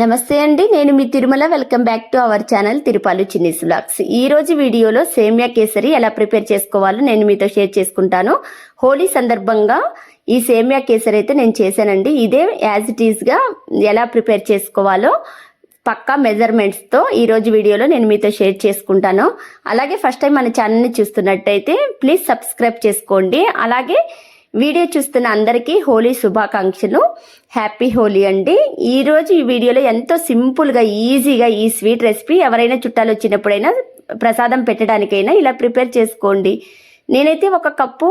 నమస్తే అండి నేను మీ Tirumala. Welcome back to our channel Tirupalu Chinni's blogs ఈ రోజు వీడియోలో సేమ్యా కేసరి ఎలా ప్రిపేర్ చేసుకోవాలో నేను మీతో షేర్ చేసుకుంటాను. హోలీ సందర్భంగా ఈ సేమ్యా కేసరి అయితే నేను చేశానండి. ఇదే యాజ్ ఇట్ ఈస్గా ఎలా ప్రిపేర్ చేసుకోవాలో పక్కా మెజర్మెంట్స్తో ఈరోజు వీడియోలో నేను మీతో షేర్ చేసుకుంటాను. అలాగే ఫస్ట్ టైం మన ఛానల్ని చూస్తున్నట్టయితే ప్లీజ్ సబ్స్క్రైబ్ చేసుకోండి. అలాగే వీడియో చూస్తున్న అందరికీ హోలీ శుభాకాంక్షలు. హ్యాపీ హోలీ అండి. ఈరోజు ఈ వీడియోలో ఎంతో సింపుల్గా ఈజీగా ఈ స్వీట్ రెసిపీ ఎవరైనా చుట్టాలు వచ్చినప్పుడైనా ప్రసాదం పెట్టడానికైనా ఇలా ప్రిపేర్ చేసుకోండి. నేనైతే ఒక కప్పు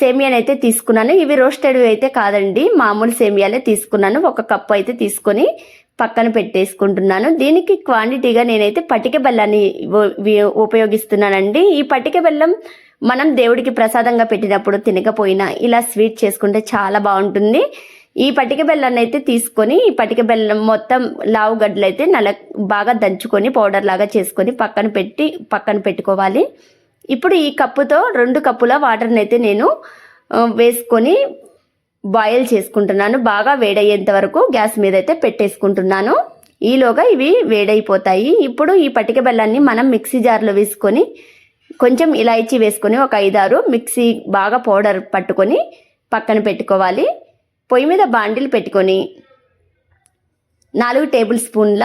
సేమియాని అయితే తీసుకున్నాను. ఇవి రోస్టెడ్ అయితే కాదండి. మామూలు సేమియాలే తీసుకున్నాను. ఒక కప్పు అయితే తీసుకొని పక్కన పెట్టేసుకుంటున్నాను. దీనికి క్వాంటిటీగా నేనైతే పటిక బెల్లాన్ని ఉపయోగిస్తున్నానండి. ఈ పటిక బెల్లం మనం దేవుడికి ప్రసాదంగా పెట్టినప్పుడు తినకపోయినా ఇలా స్వీట్ చేసుకుంటే చాలా బాగుంటుంది. ఈ పటిక బెల్లాన్ని అయితే తీసుకొని ఈ పటిక బెల్లం మొత్తం లావు గడ్డలు అయితే నల బాగా దంచుకొని పౌడర్ లాగా చేసుకొని పక్కన పెట్టి పక్కన పెట్టుకోవాలి. ఇప్పుడు ఈ కప్పుతో రెండు కప్పుల వాటర్ని అయితే నేను వేసుకొని బాయిల్ చేసుకుంటున్నాను. బాగా వేడయ్యేంత వరకు గ్యాస్ మీద అయితే పెట్టేసుకుంటున్నాను. ఈలోగా ఇవి వేడైపోతాయి. ఇప్పుడు ఈ పటిక బెల్లాన్ని మనం మిక్సీ జార్లో వేసుకొని కొంచెం ఇలాయచీ వేసుకొని ఒక ఐదారు మిక్సీ బాగా పౌడర్ పట్టుకొని పక్కన పెట్టుకోవాలి. పొయ్యి మీద బాండిల్ పెట్టుకొని నాలుగు టేబుల్ స్పూన్ల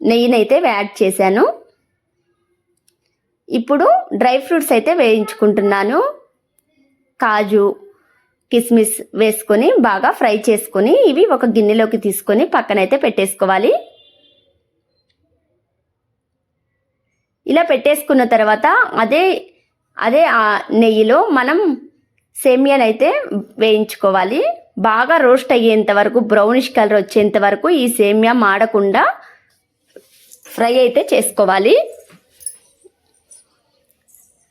నెయ్యినైతే యాడ్ చేశాను. ఇప్పుడు డ్రై ఫ్రూట్స్ అయితే వేయించుకుంటున్నాను. కాజు కిస్మిస్ వేసుకొని బాగా ఫ్రై చేసుకొని ఇవి ఒక గిన్నెలోకి తీసుకొని పక్కనైతే పెట్టేసుకోవాలి. ఇలా పెట్టేసుకున్న తర్వాత అదే అదే ఆ నెయ్యిలో మనం సేమియానైతే అయితే వేయించుకోవాలి. బాగా రోస్ట్ అయ్యేంత వరకు బ్రౌనిష్ కలర్ వచ్చేంత వరకు ఈ సేమియా మాడకుండా ఫ్రై అయితే చేసుకోవాలి.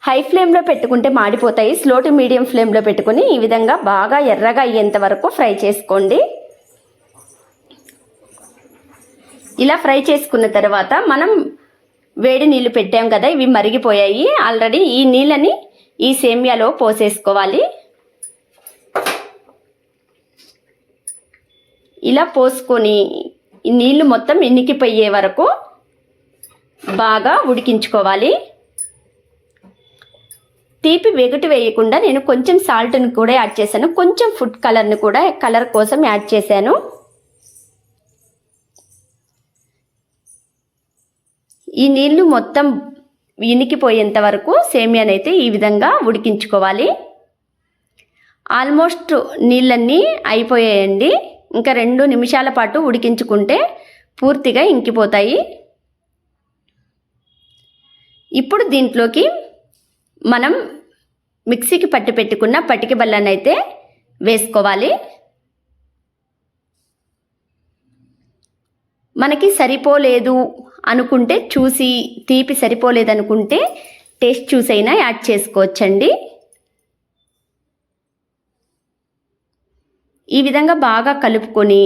హై ఫ్లేమ్లో పెట్టుకుంటే మాడిపోతాయి. స్లో టు మీడియం ఫ్లేమ్లో పెట్టుకుని ఈ విధంగా బాగా ఎర్రగా అయ్యేంత వరకు ఫ్రై చేసుకోండి. ఇలా ఫ్రై చేసుకున్న తర్వాత మనం వేడి నీళ్ళు పెట్టాం కదా ఇవి మరిగిపోయాయి. ఆల్రెడీ ఈ నీళ్ళని ఈ సేమియాలో పోసేసుకోవాలి. ఇలా పోసుకొని నీళ్ళు నీళ్ళు మొత్తం ఇనికిపోయే వరకు బాగా ఉడికించుకోవాలి. తీపి వెగటు వేయకుండా నేను కొంచెం సాల్ట్ని కూడా యాడ్ చేశాను. కొంచెం ఫుడ్ కలర్ని కూడా కలర్ కోసం యాడ్ చేశాను. ఈ నీళ్ళు మొత్తం ఇనికిపోయేంత వరకు సేమియానైతే ఈ విధంగా ఉడికించుకోవాలి. ఆల్మోస్ట్ నీళ్ళన్నీ అయిపోయాయండి. ఇంకా రెండు నిమిషాల పాటు ఉడికించుకుంటే పూర్తిగా ఇంకిపోతాయి. ఇప్పుడు దీంట్లోకి మనం మిక్సీకి పట్టి పెట్టుకున్న పటికి బల్లనైతే అయితే వేసుకోవాలి. మనకి సరిపోలేదు అనుకుంటే చూసి తీపి సరిపోలేదు అనుకుంటే టేస్ట్ చూసైనా యాడ్ చేసుకోవచ్చండి. ఈ విధంగా బాగా కలుపుకొని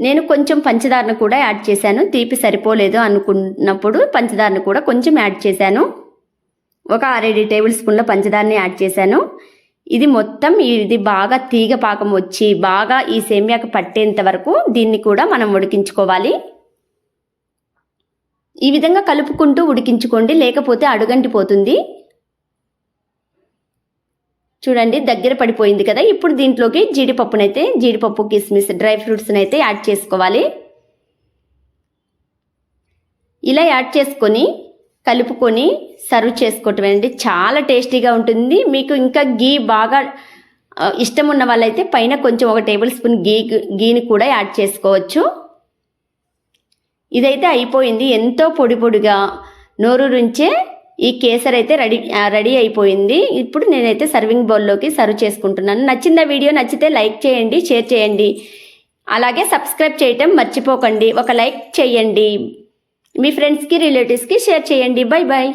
నేను కొంచెం పంచదారను కూడా యాడ్ చేశాను. తీపి సరిపోలేదు అనుకున్నప్పుడు పంచదారను కూడా కొంచెం యాడ్ చేశాను. ఒక ఆరేడు టేబుల్ స్పూన్ల పంచదారని యాడ్ చేశాను. ఇది మొత్తం ఇది బాగా తీగ పాకం వచ్చి బాగా ఈ సేమ్యాకు పట్టేంత వరకు దీన్ని కూడా మనం ఉడికించుకోవాలి. ఈ విధంగా కలుపుకుంటూ ఉడికించుకోండి. లేకపోతే అడుగంటిపోతుంది. చూడండి దగ్గర పడిపోయింది కదా. ఇప్పుడు దీంట్లోకి జీడిపప్పునైతే జీడిపప్పు కిస్మిస్ డ్రై ఫ్రూట్స్ని అయితే యాడ్ చేసుకోవాలి. ఇలా యాడ్ చేసుకొని కలుపుకొని సర్వ్ చేసుకోవటం అండి చాలా టేస్టీగా ఉంటుంది. మీకు ఇంకా గీ బాగా ఇష్టం ఉన్న వాళ్ళైతే పైన కొంచెం ఒక టేబుల్ స్పూన్ గీ గీని కూడా యాడ్ చేసుకోవచ్చు. ఇదైతే అయిపోయింది. ఎంతో పొడి పొడిగా నోరు నుంచే ఈ కేసర్ అయితే రెడీ రెడీ అయిపోయింది. ఇప్పుడు నేనైతే సర్వింగ్ బౌల్లోకి సర్వ్ చేసుకుంటున్నాను. నచ్చిందా వీడియో నచ్చితే లైక్ చేయండి షేర్ చేయండి. అలాగే సబ్స్క్రైబ్ చేయటం మర్చిపోకండి. ఒక లైక్ చేయండి. మీ ఫ్రెండ్స్కి రిలేటివ్స్కి షేర్ చేయండి. Bye bye